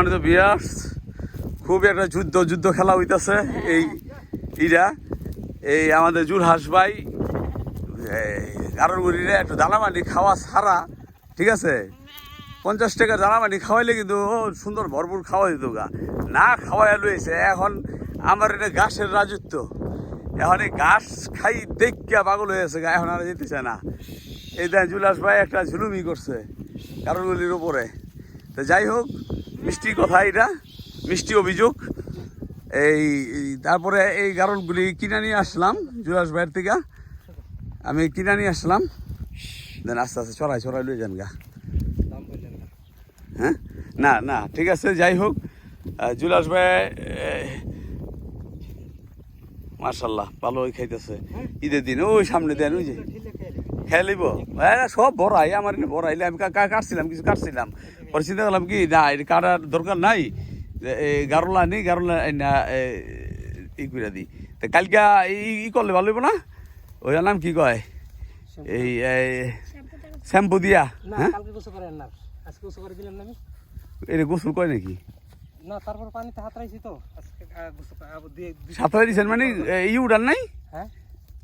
সম্মানিত বিয়ার্স খুব একটা যুদ্ধ যুদ্ধ খেলা হইতাছে এই ইরা এই আমাদের জুলহাস ভাই গারুরগুড়িরে একটু দানামানি খাওয়া ছাড়া, ঠিক আছে? পঞ্চাশ টাকা দানামানি খাওয়াইলে কিন্তু সুন্দর ভরপুর খাওয়া দিত গা। না খাওয়াই লইছে, এখন আমার এটা ঘাসের রাজত্ব। এখন এই ঘাস খাই দেখিয়া পাগল হয়েছে গা, এখন আর যেতে চায় না। এই দেখ জুলাস ভাই একটা ঝুলুমি করছে কারোরগুলির উপরে। তো যাই হোক মিষ্টি কথা এটা, মিষ্টি অভিযোগ। এই তারপরে এই গারলগুলি কিনে নিয়ে আসলাম জুলাস ভাইয়ের থেকে। আমি কিনে নিয়ে আসলাম। দেন আস্তে আস্তে চড়াই চড়াই লয়ে যান গা। হ্যাঁ? না না, ঠিক আছে, যাই হোক। জুলাস ভাই মার্শাল্লাহ ভালোই খাইতেছে। ঈদের দিন, ওই সামনে দেন, ওই যে। খেলিব সব বড়াই আমার বড়াইলে আমি কাটছিলাম, কিছু কাটছিলাম। পরে চিন্তা করলাম কি না এটা কাটার দরকার নাই। গারোলা নেই গারোলা না ই করে দিই তো কালকে ই- করলে ভালো হইব না? ওই নাম কি কয়? এই শ্যাম্পু দিয়া না হ্যাঁ? এটা গোসল কয় নাকি? না তারপর পানিতে হাত রাখছি তো সাঁতরাই দিয়েছেন মানে ই উড়ান নাই? হ্যাঁ?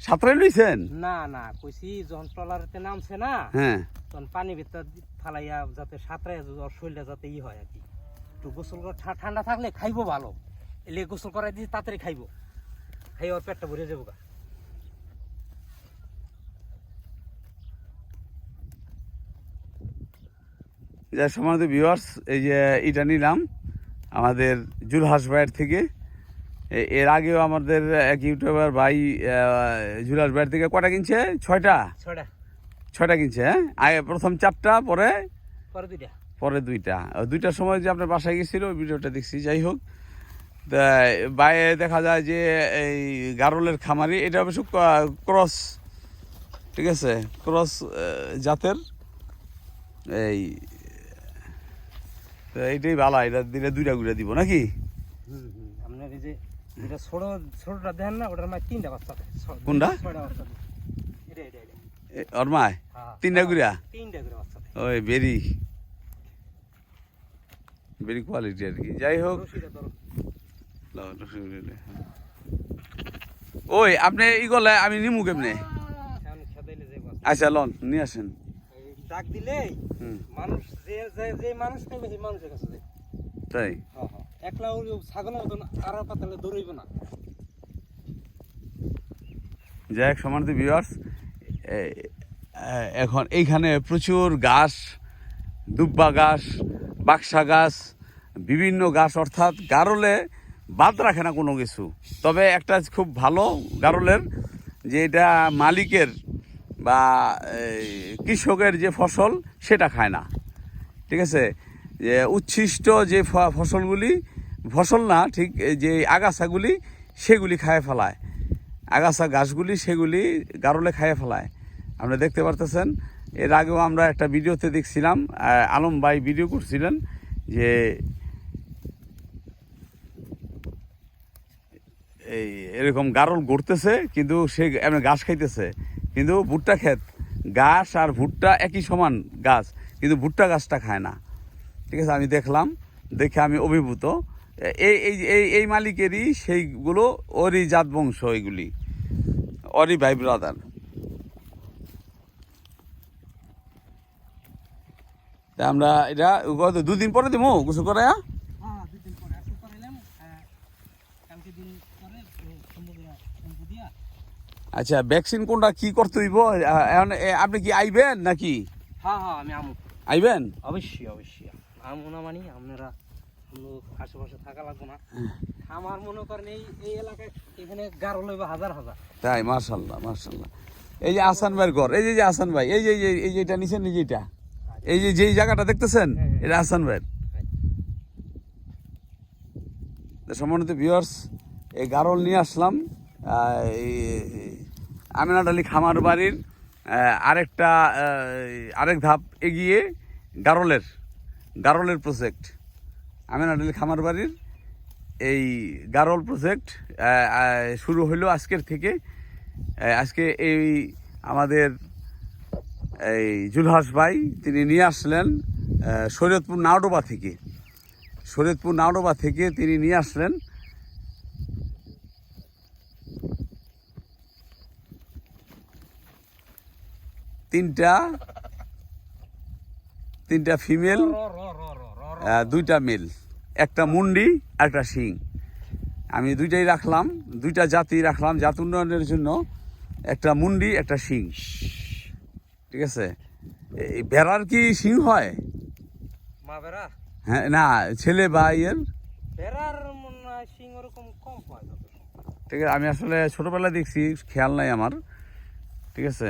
সাঁতরাই লইছেন? না না কইছি যখন ট্রলারেতে নামছে না হ্যাঁ। তখন পানি ভিতর ফালাইয়া যাতে সাঁতরাইয়া ওর শরীরটা যাতে ই হয় আর কি। একটু গোসল ঠান্ডা থাকলে খাইবো ভালো। এলে গোসল করাই দিয়ে তাড়াতাড়ি খাইবো। খাই ওর পেটটা ভরে যাব গা। যা সমানিত ভিউয়ার্স এই যে এটা নিলাম আমাদের জুলহাস ভাইয়ের থেকে। এর আগেও আমাদের এক ইউটিউবার ভাই জুলহাস ভাইয়ের থেকে কটা কিনছে? ছয়টা? ছয়টা। ছয়টা কিনছে হ্যাঁ? আগে প্রথম চারটা পরে? পরে দুইটা। পরে দুইটা। দুইটার সময় যে আপনার বাসায় গেছিল ওই ভিডিওটা দেখছি যাই হোক। তা বাইরে দেখা যায় যে এই গারলের খামারি এটা অবশ্য ক্রস ঠিক আছে? ক্রস জাতের। এই তো এইটাই ভালো এটা দিলে দুইটা ঘুরে দিব নাকি? আপনার যে যেটা ছোট ছোটটা দেখেন না ওটার মাঝে তিনটা বাচ্চা কোনটা? ছয়টা বাচ্চা এটা এটা এটা। ওর মায়? হ্যাঁ, তিনটা গুড়া তিনটা করে বাচ্চা ওই বেরি বেরি কোয়ালিটি আর কি। যাই হোক। ওই আপনি ই করলে আমি নিমু কেমনে? যে আচ্ছা লন নিয়ে আসেন। ডাক হুম। মানুষ যে যে মানুষ পাইবে সেই মানুষের কাছে তাই? হ্যাঁ হ্যাঁ। একলা ছাগলের মতন আর পাতালে দৌড়ইব না। যাই হোক সমানিত ভিউয়ার্স এখন এইখানে প্রচুর গাছ দুব্বা গাছ বাক্সা গাছ বিভিন্ন গাছ অর্থাৎ গারলে বাদ রাখে না কোনো কিছু। তবে একটা খুব ভালো গারলের যে এটা মালিকের বা কৃষকের যে ফসল সেটা খায় না। ঠিক আছে? উচ্ছিষ্ট যে ফসলগুলি, ফসল না, ঠিক যে আগাছাগুলি, সেগুলি খায় ফেলায়। আগাছা গাছগুলি, সেগুলি গারলে খাইয়ে ফেলায়। আপনারা দেখতে পারতেছেন, এর আগেও আমরা একটা ভিডিওতে দেখছিলাম আলম ভাই ভিডিও করছিলেন যে এই এরকম গারল গড়তেছে, কিন্তু সে এমনি ঘাস খাইতেছে। কিন্তু ভুট্টা ক্ষেত, ঘাস আর ভুট্টা একই সমান গাছ, কিন্তু ভুট্টা গাছটা খায় না। ঠিক আছে আমি দেখলাম দেখে আমি অভিভূত। এই এই এই এই মালিকেরই সেইগুলো ওরই জাত বংশ এইগুলি ওরই ভাই ব্রাদার আমরা এটা কত দুদিন পরে দেবো গোসল করে আচ্ছা ভ্যাকসিন কোনটা কি করতে হইব? আপনি কি আইবেন নাকি? হ্যাঁ হ্যাঁ আমি। আইবেন? অবশ্যই অবশ্যই। আমু না মানি আপনারা আশেপাশে থাকা লাগবো না। আমার মনে করেন এই এই এলাকায় এখানে গারো লইব হাজার হাজার। তাই মার্শাল্লাহ মার্শাল্লাহ এই যে আসান ভাইয়ের ঘর এই যে যে আসান ভাই এই যে এই যে- এটা এই যে এটা এই যে যেই জায়গাটা দেখতেছেন হ্যাঁ, হ্যাঁ। এটা আসান ভাইয়ের। সম্মানিত ভিউয়ার্স এই গারল নিয়ে আসলাম আমিনাট আলী খামার বাড়ির আরেকটা আরেক ধাপ এগিয়ে গারলের গারলের প্রজেক্ট আমিনাট আলী খামার বাড়ির এই গারল প্রজেক্ট শুরু হলো আজকের থেকে। আজকে এই আমাদের এই জুলহাস ভাই, তিনি নিয়ে আসলেন শরীয়তপুর নাওডোবা থেকে। শরীয়তপুর নাওডোবা থেকে তিনি নিয়ে আসলেন। তিনটা তিনটা ফিমেল দুইটা মেল একটা মুন্ডি আর একটা শিং আমি দুইটাই রাখলাম দুইটা জাতি রাখলাম জাত উন্নয়নের জন্য একটা মুন্ডি একটা শিং ঠিক আছে? এই ভেড়ার কি শিং হয়? মা হ্যাঁ না ছেলে বা ইয়ের? বেড়ার সিং ওরকম কম হয় ঠিক আছে আমি আসলে ছোটবেলায় দেখছি খেয়াল নাই আমার। ঠিক আছে?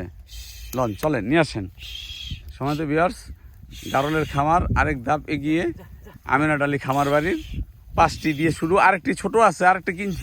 লন চলেন নিয়ে আসেন। সময় তো বিয়ার্স গারলের খামার, আরেক ধাপ এগিয়ে আমিনাট আলী খামার বাড়ির পাঁচটি দিয়ে শুরু, আরেকটি ছোট আছে, আরেকটি কিনছি।